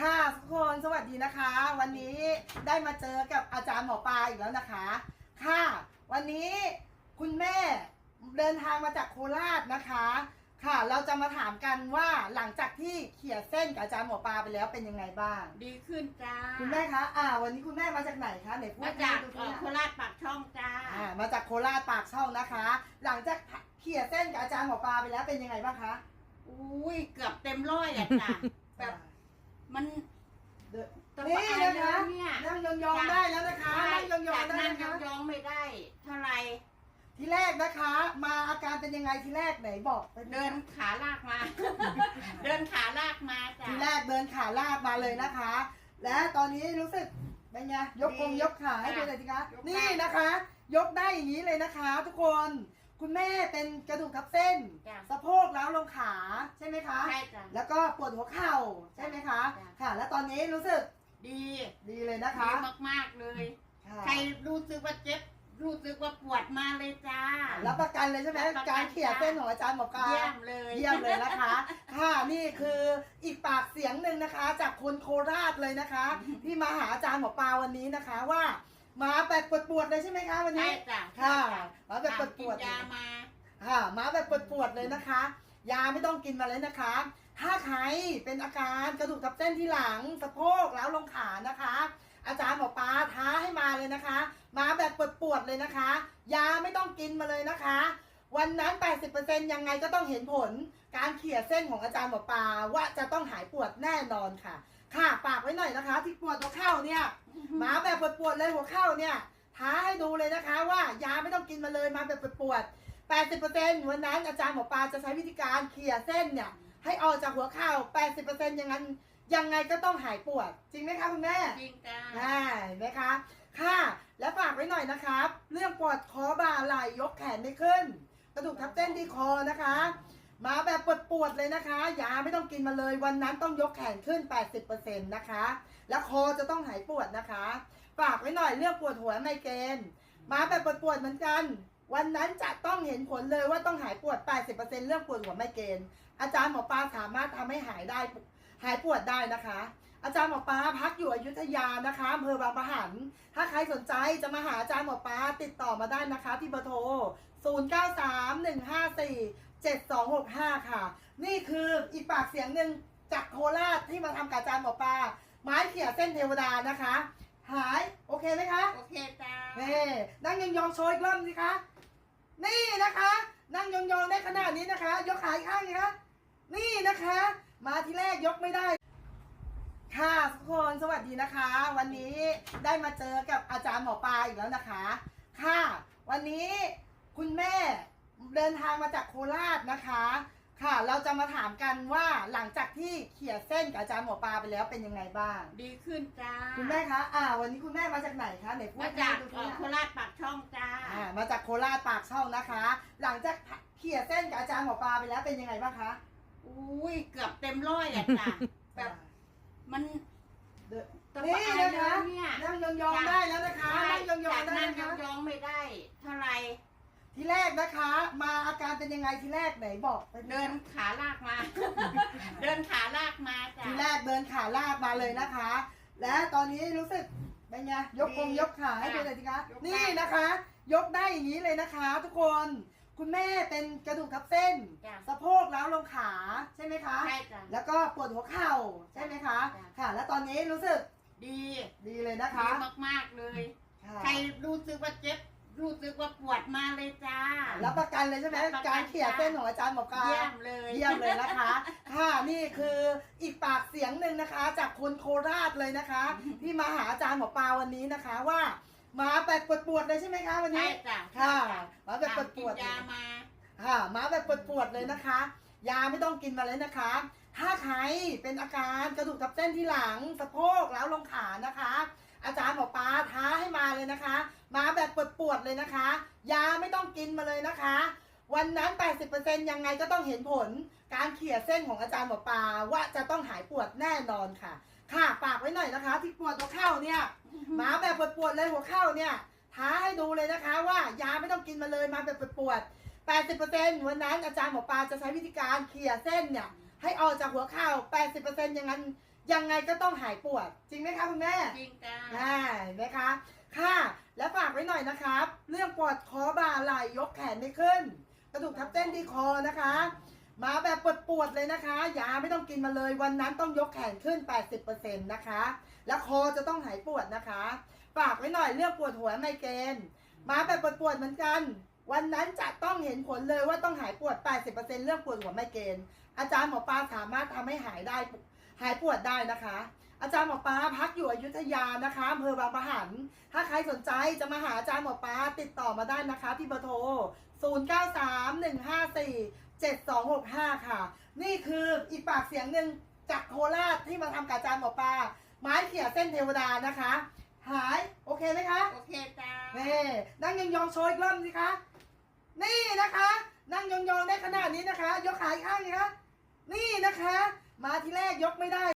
ค่ะทุกคนสวัสดีนะคะ วันนี้ได้มาเจอกับอาจารย์หมอปลาอีกแล้วนะคะ ค่ะ วันนี้คุณแม่เดินทางมาจากโคราชนะคะ ค่ะ เราจะมาถามกันว่าหลังจากที่เขี่ยเส้นกับอาจารย์หมอปลาไปแล้วเป็นยังไงบ้าง ดีขึ้นจ้าคุณแม่คะอ่า วันนี้คุณแม่มาจากไหนคะไหนพูดมาให้จากดูเอ่สิอโคราชปากช่องจ้าอ่ามาจากโคราชปากช่องนะคะ หลังจากเขี่ยเส้นกับอาจารย์หมอปลาไปแล้วเป็นยังไงบ้างคะ อุ้ยเกือบเต็มร้อยอะจ้าแบบ มันเดินต้องนี่ไปนะคะแล้วเนี่ยนั่งยองๆได้แล้วนะคะนั่งยองจากๆได้นั่งนะคะยองๆไม่ได้ เท่าไหรทีแรกนะคะ มาอาการเป็นยังไงทีแรกไหนบอกไปเดินขาลากมา เดินขาลากมาจ้าทีแรกเดินขาลากมาเลยนะคะ และตอนนี้รู้สึกเป็นไงยกคงยกขาให้ดูหน่อยสิคะนี่นะคะ ยกได้อย่างนี้เลยนะคะ ทุกคนคุณแม่เป็นกระดูกทับเส้นจ้าสะ คะ ใช่จ้าแล้วก็ปวดหัวเข่าใช่ไหมคะ จ้ะ ค่ะ แล้วตอนนี้รู้สึกดีดีเลยนะคะ ดีมากๆเลย ค่ะใครรู้สึกว่าเจ็บ รู้สึกว่าปวดมาเลยจ้า รับประกันเลยใช่ไหมรับประกัน การเขี่ยเส้นของอาจารย์หมอปลาเยี่ยมเลย เยี่ยมเลยนะคะ ค่ะนี่คืออีกปากเสียงหนึ่งนะคะ จากคนโคราชเลยนะคะ ที่มาหาอาจารย์หมอปลาวันนี้นะคะว่ามาแบบปวดๆเลยใช่ไหมคะวันใช่นี้ จ้ะค่ะใช่จ้ะมาแบบปกินวดๆเลยยามา ค่ะมาแบบปวดๆเลยนะคะ ยาไม่ต้องกินมาเลยนะคะ ถ้าใครเป็นอาการกระดูกทับเส้นที่หลังสะโพกแล้วลงขานะคะ อาจารย์หมอปลาท้าให้มาเลยนะคะ มาแบบปวดๆเลยนะคะ ยาไม่ต้องกินมาเลยนะคะ วันนั้น 80%ยังไงก็ต้องเห็นผล การเขี่ยเส้นของอาจารย์หมอปลาว่าจะต้องหายปวดแน่นอนค่ะ ค่ะฝากไว้หน่อยนะคะ ที่ปวดหัวเข่าเนี่ยมาแบบปวดๆเลยหัวเข่าเนี่ยท้าให้ดูเลยนะคะ ว่ายาไม่ต้องกินมาเลยมาแบบปวดๆ 80%วันนั้นอาจารย์หมอปลาจะใช้วิธีการเขี่ยเส้นเนี่ยให้ออกจากหัวเข่า 80%อย่างนั้นยังไงก็ต้องหายปวด จริงไหมคะคุณแม่จริงจ้าได้ไหมคะค่ะ แล้วฝากไว้หน่อยนะครับ เรื่องปวดคอบ่าไหล่ยกแขนไม่ขึ้น กระดูกทับเส้นที่คอนะคะ มาแบบปวดๆเลยนะคะ ยาไม่ต้องกินมาเลยวันนั้นต้องยกแขนขึ้น 80%นะคะ แล้วคอจะต้องหายปวดนะคะ ฝากไว้หน่อยเรื่องปวดหัวไมเกรนมาแบบปวดๆเหมือนกัน วันนั้นจะต้องเห็นผลเลยว่าต้องหายปวด 80%เรื่องปวดหัวไมเกรนอาจารย์หมอปลาสามารถทำให้หายได้หายปวดได้นะคะ อาจารย์หมอปลาพักอยู่อยุธยานะคะอำเภอบางปะหัน ถ้าใครสนใจจะมาหาอาจารย์หมอปลาติดต่อมาได้นะคะ ที่เบอร์โทร 0931547265 ค่ะ นี่คืออีกปากเสียงหนึ่งจากโคราชที่มาทำกับอาจารย์หมอปลาไม้เขี่ยเส้นเทวดานะคะ หาย โอเคไหมคะ โอเคจ้านี่นั่งยองๆโชว์อีกรอบสิคะ นี่นะคะ นั่งยองๆได้ขนาดนี้นะคะ ยกขาข้างสิคะนี่นะคะ มาที่แรกยกไม่ได้ ค่ะทุกคนสวัสดีนะคะ วันนี้ได้มาเจอกับอาจารย์หมอปลาอีกแล้วนะคะ ค่ะ วันนี้คุณแม่เดินทางมาจากโคราชนะคะ ค่ะ เราจะมาถามกันว่าหลังจากที่เขี่ยเส้นกับอาจารย์หมอปลาไปแล้วเป็นยังไงบ้าง ดีขึ้นจ้าคุณแม่คะ อ่า วันนี้คุณแม่มาจากไหนคะไหนพูดมาให้จากดูเอ่สิอโคราชปากช่องจ้าอ่า มาจากโคราชปากช่องนะคะ หลังจากเขี่ยเส้นกับอาจารย์หมอปลาไปแล้วเป็นยังไงบ้างคะอุ้ยเกือบเต็มร้อยอะจ้าแบบมันเดินต้องนี่ไปนะคะแล้วเนี่ยนั่งยองๆได้แล้วนะคะ นั่งยองจากๆได้นั่งนะคะ ยองๆไม่ได้เท่าไหร ทีแรกนะคะ มาอาการเป็นยังไงทีแรกไหนบอกไปเดินขาลากมา เดินขาลากมาจ้าทีแรกเดินขาลากมาเลยนะคะ และตอนนี้รู้สึกเป็นไงยกคงยกขาให้ดูหน่อยสิคะยกได้ นี่นะคะ ยกได้อย่างนี้เลยนะคะ ทุกคนคุณแม่เป็นกระดูกทับเส้น จ้ะ สะโพกแล้วลงขาใช่ไหมคะ ใช่จ้าแล้วก็ปวดหัวเข่าใช่ไหมคะ จ้ะ ค่ะ แล้วตอนนี้รู้สึกดีดีเลยนะคะดีมากๆเลย ค่ะ ใครรู้สึกว่าเจ็บ รู้สึกว่าปวดมาเลยจ้า รับประกันเลยใช่ไหมรับประกันการเขี่ยเส้นของอาจารย์หมอปลาเยี่ยมเลย เยี่ยมเลยนะคะ ค่ะนี่คืออีกปากเสียงหนึ่งนะคะ จากคนโคราชเลยนะคะ ที่มาหาอาจารย์หมอปลาวันนี้นะคะว่ามาแบบปวดๆเลยใช่ไหมคะวันใช่นี้ จ้ะค่ะใช่มาแบบปกินวดๆยามาค่ะมาแบบปวดๆเลยนะคะ ยาไม่ต้องกินมาเลยนะคะ ถ้าใครเป็นอาการกระดูกทับเส้นที่หลังสะโพกแล้วลงขานะคะ อาจารย์หมอปลาท้าให้มาเลยนะคะ มาแบบปวดๆเลยนะคะ ยาไม่ต้องกินมาเลยนะคะ วันนั้น 80%ยังไงก็ต้องเห็นผล การเขี่ยเส้นของอาจารย์หมอปลาว่าจะต้องหายปวดแน่นอนค่ะ ค่ะฝากไว้หน่อยนะคะ ที่ปวดหัวเข่าเนี่ย มาแบบปวดๆเลยหัวเข่าเนี่ย ท้าให้ดูเลยนะคะ ว่ายาไม่ต้องกินมาเลยมาแบบปวดๆ80%วันนั้นอาจารย์หมอปลาจะใช้วิธีการเขี่ยเส้นเนี่ยให้ออกจากหัวเข่า 80%อย่างนั้น ยังไงก็ต้องหายปวด จริงไหมคะคุณแม่จริงจ้าได้ไหมคะ ค่ะ และฝากไว้หน่อยนะครับ เรื่องปวดคอบ่าไหล่ยกแขนไม่ขึ้น กระดูกทับเส้นที่คอนะคะ มาแบบปวดๆเลยนะคะยาไม่ต้องกินมาเลยวันนั้นต้องยกแขนขึ้น 80%นะคะ และคอจะต้องหายปวดนะคะ ฝากไว้หน่อยเรื่องปวดหัวไมเกรนมาแบบปวดๆเหมือนกันวันนั้นจะต้องเห็นผลเลยว่าต้องหายปวด 80%เรื่องปวดหัวไมเกรนอาจารย์หมอปลาสามารถทำให้หายได้ หายปวดได้นะคะ อาจารย์หมอปลาพักอยู่อยุธยานะคะอำเภอบางปะหัน ถ้าใครสนใจจะมาหาอาจารย์หมอปลาติดต่อมาได้นะคะ ที่เบอร์โทร 0931547265 ค่ะ นี่คืออีกปากเสียงหนึ่งจากโคราชที่มาทำกับอาจารย์หมอปลาไม้เขี่ยเส้นเทวดานะคะ หายโอเคไหมคะโอเคจ้านี่นั่งยองๆโชว์อีกรอบสิคะ นี่นะคะ นั่งยองๆได้ขนาดนี้นะคะ ยกขาอีกข้างนี้คะนี่นะคะ มาทีแรกยกไม่ได้